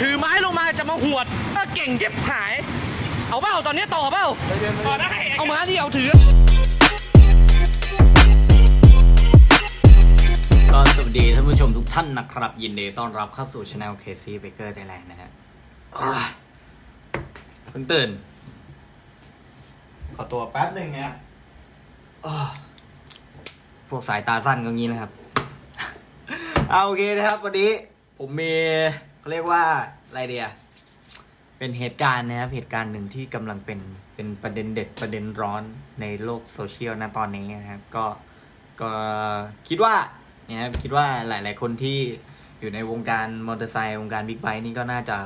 ถือไม้ลงมาจะมาหวดเออเก่งเจ็บหาย เอาเปล่าตอนนี้ต่อเปล่าต่อได้เอามาดิเอาถือก็สวัสดีท่านผู้ชมทุกท่านนะครับ ยินดีต้อนรับเข้าสู่ช anel KC Baker Thailand นะฮะอ่าเพิ่งตื่น ขอตัวแป๊บหนึ่งนะครับอ่าพวกสายตาสั้นก็งี้นะครับ เอาโอเคนะครับ วันนี้ผมมี เขาเรียกว่าอะไรเดียเป็นเหตุการณ์นะครับเหตุการณ์หนึ่งที่กำลังเป็นเป็นประเด็นเด็ดประเด็นร้อนในโลกโซเชียลนะตอนนี้นะครับ ก็ก็คิดว่าเนี่ยครับคิดว่าหลาย ๆ คนที่อยู่ในวงการมอเตอร์ไซค์วงการบิ๊กไบค์นี่ก็น่าจะ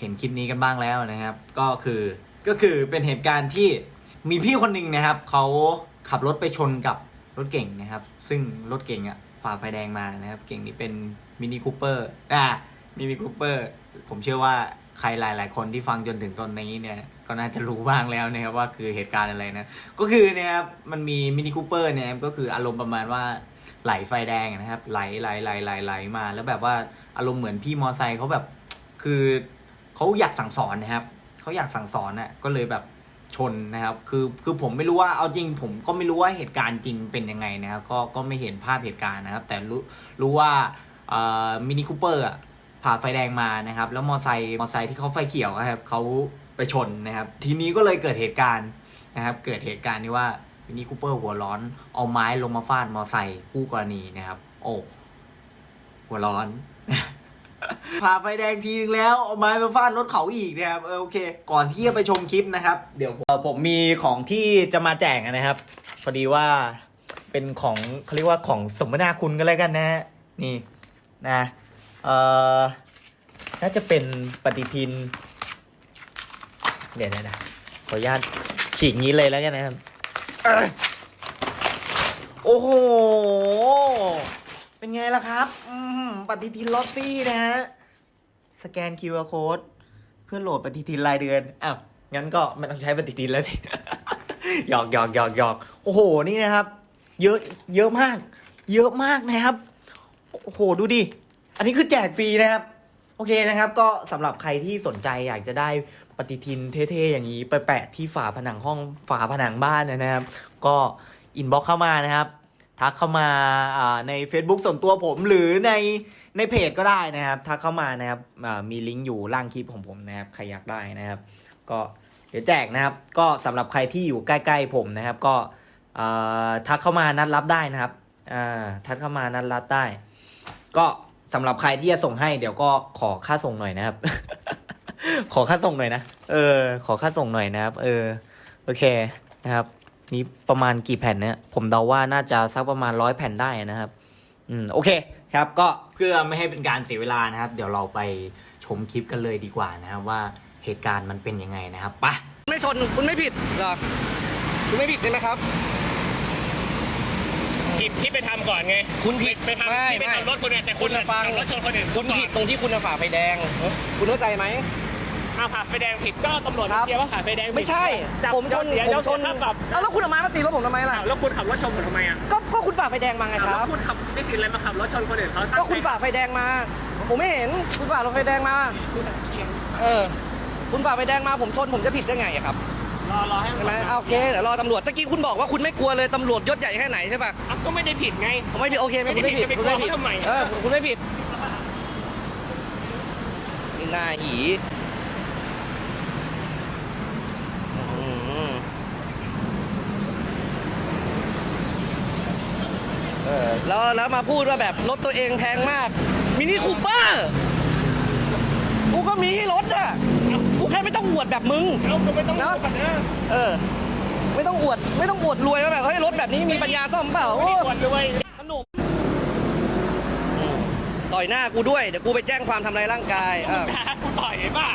เห็นคลิปนี้กันบ้างแล้วนะครับ ก็คือก็คือเป็นเหตุการณ์ที่มีพี่คนหนึ่งนะครับเขาขับรถไปชนกับรถเก่งนะครับ ซึ่งรถเก่งอะฝ่าไฟแดงมานะครับ เก่งนี้เป็นมินิคูเปอร์อ่า มินิคูเปอร์ ผมเชื่อว่าใครหลาย ๆ คนที่ฟังจนถึงตอนนี้เนี่ย ก็น่าจะรู้บ้างแล้วนะครับว่าคือเหตุการณ์อะไรนะ ก็คือเนะครับมันมีมินิคูเปอร์เนี่ยก็คืออารมณ์ประมาณว่าไหลไฟแดงนะครับ ไหลไหลไหลไหลไหลมา แล้วแบบว่าอารมณ์เหมือนพี่มอไซค์เขาแบบคือเขาอยากสั่งสอนนะครับเขาอยากสั่งสอนน่ะก็เลยแบบชนนะครับ คือคือผมไม่รู้ว่าเอาจริง ผมก็ไม่รู้ว่าเหตุการณ์จริงเป็นยังไงนะครับก็ก็ไม่เห็นภาพเหตุการณ์นะครับ แต่รู้รู้ว่ามินิคูเปอร์อะ ผ่าไฟแดงมานะครับ แล้วมอไซค์มอไซค์ที่เขาไฟเขียวครับเขาไปชนนะครับ ทีนี้ก็เลยเกิดเหตุการณ์นะครับ เกิดเหตุการณ์ที่ว่ามินิคูเปอร์หัวร้อน เอาไม้ลงมาฟาดมอไซค์คู่กรณีนะครับ โอ้หัวร้อนผ่าไฟแดงทีนึงแล้วเอาไม้มาฟาดรถเขาอีกนะครับเออโอเค ก่อนที่จะไปชมคลิปนะครับ เดี๋ยวผมมีของที่จะมาแจกนะครับ พอดีว่าเป็นของเขาเรียกว่าของสมนาคุณกันแล้วกันนะฮะนี่นะ น่าจะเป็นปฏิทิน เดี๋ยวนะนะขออนุญาตฉีกงี้เลยแล้วกันนะครับอโอ้โห เป็นไงล่ะครับ ปฏิทินลอซี่นะฮะ สแกน QR code เพื่อโหลดปฏิทินรายเดือน อ้าว งั้นก็ไม่ต้องใช้ปฏิทินแล้วสิหยอกหยอกหยอกหยอกโอ้โห นี่นะครับ เยอะ เยอะมาก เยอะมากนะครับ โอ้โห ดูดิ อันนี้คือแจกฟรีนะครับ โอเคนะครับ ก็สำหรับใครที่สนใจอยากจะได้ปฏิทินเท่ๆอย่างนี้ไปแปะที่ฝาผนังห้องฝาผนังบ้านนะครับ ก็อินบ็อกเข้ามานะครับ ทักเข้ามาใน Facebook ส่วนตัวผมหรือในในเพจก็ได้นะครับ ทักเข้ามานะครับมีลิงก์อยู่ล่างคลิปของผมนะครับใครอยากได้นะครับ ก็เดี๋ยวแจกนะครับ ก็สำหรับใครที่อยู่ใกล้ๆผมนะครับ ก็ทักเข้ามานัดรับได้นะครับทักเข้ามานัดรับได้ ก็ สำหรับใครที่จะส่งให้เดี๋ยวก็ขอค่าส่งหน่อยนะครับ ขอค่าส่งหน่อยนะ เออ ขอค่าส่งหน่อยนะครับ เออ โอเคนะครับ นี่ประมาณกี่แผ่นเนี่ย ผมเดาว่าน่าจะสักประมาณร้อยแผ่นได้นะครับ อืม โอเคครับ ก็เพื่อไม่ให้เป็นการเสียเวลานะครับ เดี๋ยวเราไปชมคลิปกันเลยดีกว่านะครับว่าเหตุการณ์มันเป็นยังไงนะครับ ไปะไม่ชนคุณไม่ผิดเหรอ คุณไม่ผิดใช่ไหมครับ ผิดที่ไปทำก่อนไงคุณผิดไปทำไม่ที่ไปไม่ทำรถคุณไงแต่คุณคุณฟัง ขับรถชนคนอื่นคุณก่อนผิดตรงที่คุณฝ่าไฟแดง คุณเข้าใจไหม อ้าวผ่าไฟแดงผิดก็ตำรวจครับเชียร์ว่าผ่าไฟแดงผิดไม่ใช่ จับผมชนเสียผเดี๋ยวมชนค่าปรับเอาแล้วคุณเอาไม้มาตีรถผมทำไมล่ะ อ้าวแล้วคุณขับรถชนผมทำไมอะก็ก็คุณฝ่าไฟแดงมาไงคแล้รัวบ คุณขับไม่สิทธิ์อะไรมาขับรถชนคนอื่นเขาก็คุณฝ่าไฟแดงมา ผมไม่เห็น คุณฝ่ารถไฟแดงมา เออ คุณฝ่าไฟแดงมาผมชนผมจะผิดได้ไงอะครับ รอรอให้ใช่ไหมเอาโอเคเดี๋ยวรอตำรวจตะกี้คุณบอกว่าคุณไม่กลัวเลยตำรวจยศใหญ่แค่ไหนใช่ปะอ้าวก็ไม่ได้ผิดไง ไม่ผิดโอเคไม่คุณไม่ผิดจะไปคุณไม่ผิดกลัวเขาทำไม เออคุณไม่ผิดนี่หน้าหีอื้อหือเออแล้วแล้วมาพูดว่าแบบรถตัวเองแพงมากมินิคูเปอร์กูก็มีให้รถอะกูแค่ไม่ต้องอวดแบบมึง เอ้าก็ไม่ต้องเนอะรู้กันนะเออ ไม่ต้องอวด ไม่ต้องอวดรวยว่าแบบเฮ้ยรถแบบนี้มีปัญญาซ่อมเปล่าไม่โอ้ได้ควรด้วยขนมอืมต่อยหน้ากูด้วยเดี๋ยวกูไปแจ้งความทำลายร่างกายเออด่ากูต่อยป่ะ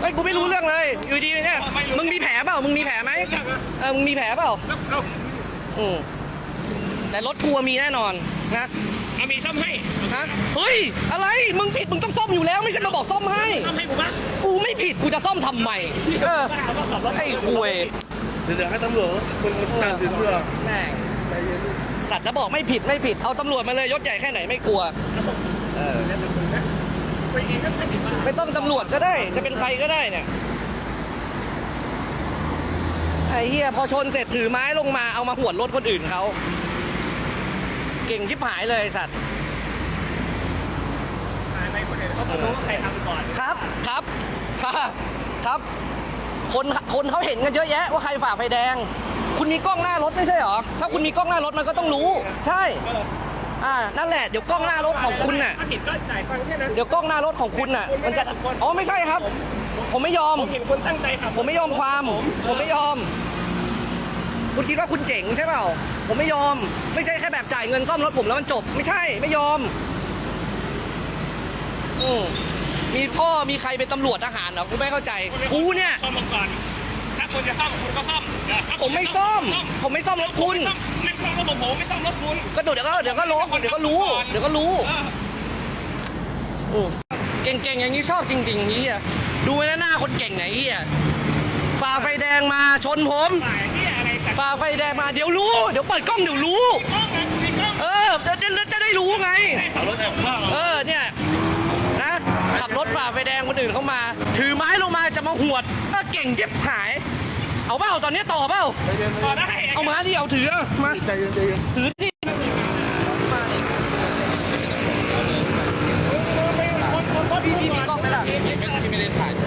เฮ้ยกูไม่รู้เรื่องเลยอยู่ดีเนี่ยไม่รู้ มึงมีแผลเปล่ามึงมีแผลไหมเออมึงมีแผลเปล่า แล้วแล้วอืมแต่รถกูมีแน่นอนนะ เอามีซ่อมให้ฮะเฮ้ย อะไร มึงผิด มึงต้องซ่อมอยู่แล้ว ไม่ใช่มาบอกซ่อมให้ ซ่อมให้กูป่ะกูไม่ผิด กูจะซ่อมทำไม เออก็หาว่าขับรถไอ้คุยเดี๋ยวให้ตำรวจมึงตัดสินเรื่องแม่งสัตว์แล้วบอกไม่ผิด ไม่ผิด เอาตำรวจมาเลยยศใหญ่แค่ไหนไม่กลัว เออ ไปเองก็ไม่ผิดบ้าไม่ต้องตำรวจก็ได้ จะเป็นใครก็ได้เนี่ย ไอ้เฮียพอชนเสร็จถือไม้ลงมาเอามาหวดรถคนอื่นเขา เก่งชิบหายเลยไอ้สัตว์ไม่คนอื่นเขารู้ว่าใครทำก่อนครับครับครับครับ คนคนเขาเห็นกันเยอะแยะว่าใครฝ่าไฟแดง คุณมีกล้องหน้ารถไม่ใช่เหรอถ้าคุณมีกล้องหน้ารถมันก็ต้องรู้ ใช่ อ่านั่นแหละเดี๋ยวกล้องหน้ารถของคุณน่ะ ถ้าผิดก็จ่ายฟังแค่นั้น เดี๋ยวกล้องหน้ารถของคุณน่ะ มันจะอ๋อไม่ใช่ครับ ผมไม่ยอม ผมเห็นคนตั้งใจขับผมไม่ยอมความ ผมไม่ยอม คุณคิดว่าคุณเจ๋งใช่เปล่า ผมไม่ยอม ไม่ใช่แค่แบบจ่ายเงินซ่อมรถผมแล้วมันจบ ไม่ใช่ไม่ยอมอืมมีพ่อมีใครเป็นตำรวจทหารเหรอกูไม่เข้าใจ กูเนี่ย ซ่อมมาก่อนถ้าคุณจะซ่อมคุณก็ซ่อมเดี๋ยวถ้าผมไม่ซ่อม ผมไม่ซ่อมรถคุณไม่ซ่อมรถผมผมไม่ซ่อมรถคุณก็เดี๋ยวก็เดี๋ยวก็รู้เดี๋ยวก็รู้ เดี๋ยวก็รู้เออ อืมเก่งๆอย่างนี้ชอบจริงๆนี่อะดูไว้นะหน้าคนเก่งไหนเฮียฝ่าไฟแดงมาชนผมสายที่อะไรกัน ฝ่าไฟแดงมาเดี๋ยวรู้ เดี๋ยวเปิดกล้องเดี๋ยวรู้กล้องนะมีกล้องเออจะจะจะได้รู้ไงขับรถแอบข้างเออเนี่ยนะขับรถฝ่าไฟแดงคนอื่นเข้ามา ถือไม้ลงมาจะมาหวดก็เก่งเจ็บหาย เอาเปล่าตอนนี้ต่อเปล่าพอได้เอามาที่เอาถือมาใจเย็นใจเย็นถือที่มาดิพี่พี่มีกล้องไหมล่ะ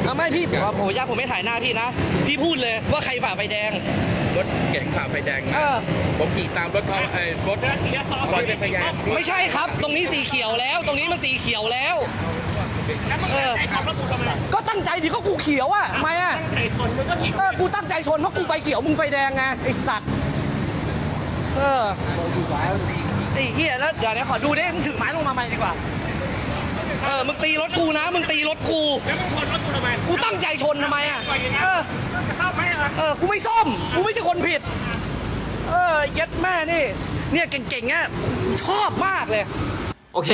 เอาไม่พี่ผมผมยากผมไม่ถ่ายหน้าพี่นะ พี่พูดเลยว่าใครฝ่าไฟแดง รถเก๋งผ่าไฟแดงเอมาอผมขี่ตามรถเขาไอ้รถเดี๋ยวเดี๋ยวซ้อมรถเป็นพยานไม่ใช่ครับ ตรงนี้สีเขียวแล้ว ตรงนี้มันสีเขียวแล้วแล้วมึงใจขับรถกูทำไมก็ตั้งใจดิก็กูเขียวอะทำไมอะตั้งใจชนมึงก็ผิดเออกูตั้งใจชนเพราะกูไฟเขียวมึงไฟแดงไงไอสัตว์เออไอ้เหี้ยแล้วเดี๋ยวเดี๋ยวขอดูดิมึงถือไม้ลงมาใหม่ดีกว่า เออมึงตีรถกูนะ มึงตีรถกู แล้วมึงชนรถกูทำไมกูตั้งใจชนทำไมอะ เออ จะซ่อมไหมอะเออ กูไม่ซ่อมกูไม่ใช่คนผิด เออเย็ดแม่นี่ เนี่ยเก่งๆเนี่ยกูชอบมากเลย โอเค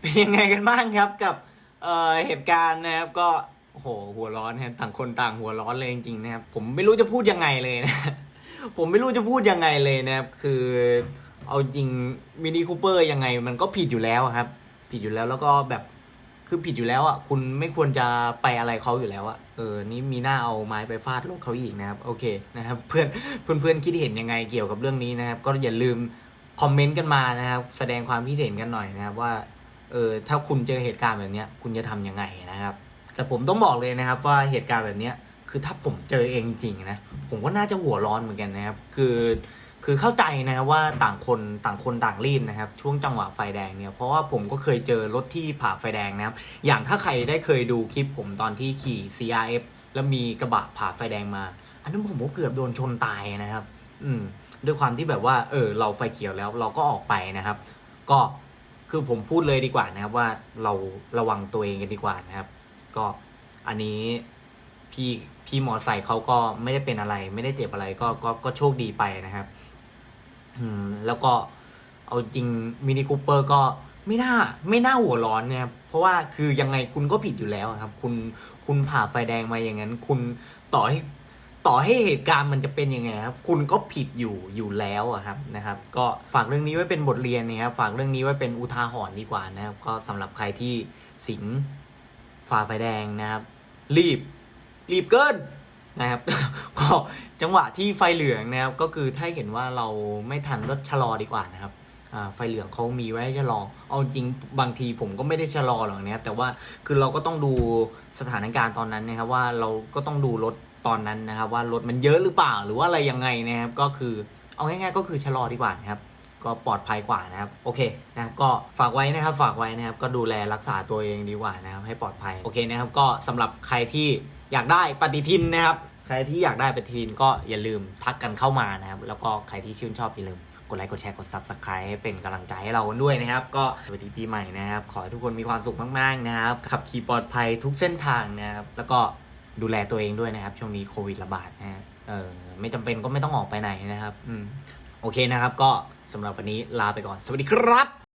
เป็นยังไงกันบ้างครับกับเอ่อเหตุการณ์นะครับก็โอ้โหหัวร้อนนะครับต่างคนต่างหัวร้อนเลยจริงๆนะครับผมไม่รู้จะพูดยังไงเลยนะ ผมไม่รู้จะพูดยังไงเลยนะครับคือเอาจริงมินิคูเปอร์ยังไงมันก็ผิดอยู่แล้วครับ ผิดอยู่แล้วแล้วก็แบบ คือผิดอยู่แล้วอะคุณไม่ควรจะไปอะไรเขาอยู่แล้วอะเออนี่มีหน้าเอาไม้ไปฟาดรถเขาอีกนะครับ โอเคนะครับ เพื่อนเพื่อนเพื่อนคิดเห็นยังไงเกี่ยวกับเรื่องนี้นะครับ ก็อย่าลืมคอมเมนต์กันมานะครับ แสดงความคิดเห็นกันหน่อยนะครับว่าเออถ้าคุณเจอเหตุการณ์แบบนี้คุณจะทำยังไงนะครับ แต่ผมต้องบอกเลยนะครับว่าเหตุการณ์แบบนี้คือถ้าผมเจอเองจริงนะผมก็น่าจะหัวร้อนเหมือนกันนะครับ คือ คือเข้าใจนะครับว่าต่างคนต่างคนต่างรีบนะครับ ช่วงจังหวะไฟแดงเนี่ยเพราะว่าผมก็เคยเจอรถที่ผ่าไฟแดงนะครับอย่างถ้าใครได้เคยดูคลิปผมตอนที่ขี่ CRF แล้วมีกระบะผ่าไฟแดงมา อันนั้นผมก็เกือบโดนชนตายนะครับ อืม ด้วยความที่แบบว่า เออ เราไฟเขียวแล้วเราก็ออกไปนะครับ ก็คือผมพูดเลยดีกว่านะครับว่าเราระวังตัวเองกันดีกว่านะครับ ก็อันนี้พี่พี่หมอใส่เขาก็ไม่ได้เป็นอะไร ไม่ได้เจ็บอะไรก็ก็ก็โชคดีไปนะครับ อืมแล้วก็เอาจริงมินิคูเปอร์ก็ไม่น่าไม่น่าหัวร้อนนะครับเพราะว่าคือยังไงคุณก็ผิดอยู่แล้วครับ คุณคุณผ่าไฟแดงมาอย่างนั้น คุณต่อให้ต่อให้เหตุการณ์มันจะเป็นยังไงครับ คุณก็ผิดอยู่อยู่แล้วอะครับนะครับ ก็ฝากเรื่องนี้ไว้เป็นบทเรียนนะครับฝากเรื่องนี้ไว้เป็นอุทาหรณ์ดีกว่านะครับ ก็สำหรับใครที่สิงฝ่าไฟแดงนะครับ รีบ รีบเกิน นะครับ ก็จังหวะที่ไฟเหลืองนะครับก็คือถ้าเห็นว่าเราไม่ทันก็ชะลอดีกว่านะครับไฟเหลืองเขามีไว้ให้ชะลอ เอาจริงบางทีผมก็ไม่ได้ชะลอหรอกนะครับแต่ว่าคือเราก็ต้องดูสถานการณ์ตอนนั้นนะครับ ว่าเราก็ต้องดูรถตอนนั้นนะครับ ว่ารถมันเยอะหรือเปล่าหรือว่าอะไรยังไงนะครับ ก็คือเอาง่ายๆก็คือชะลอดีกว่านะครับ ก็ปลอดภัยกว่านะครับ โอเคนะครับก็ฝากไว้นะครับ ฝากไว้นะครับ ก็ดูแลรักษาตัวเองดีกว่านะครับ ให้ปลอดภัย โอเคนะครับ ก็สำหรับใครที่ อยากได้ปฏิทินนะครับ ใครที่อยากได้ปฏิทินก็อย่าลืมทักกันเข้ามานะครับ แล้วก็ใครที่ชื่นชอบอย่าลืมกดไลค์กดแชร์กด subscribe ให้เป็นกำลังใจให้เรากันด้วยนะครับ ก็สวัสดีปีใหม่นะครับ ขอให้ทุกคนมีความสุขมากๆนะครับ ขับขี่ปลอดภัยทุกเส้นทางนะครับ แล้วก็ดูแลตัวเองด้วยนะครับ ช่วงนี้โควิดระบาดนะฮะเออไม่จำเป็นก็ไม่ต้องออกไปไหนนะครับ อืม โอเคนะครับ ก็สำหรับวันนี้ลาไปก่อน สวัสดีครับ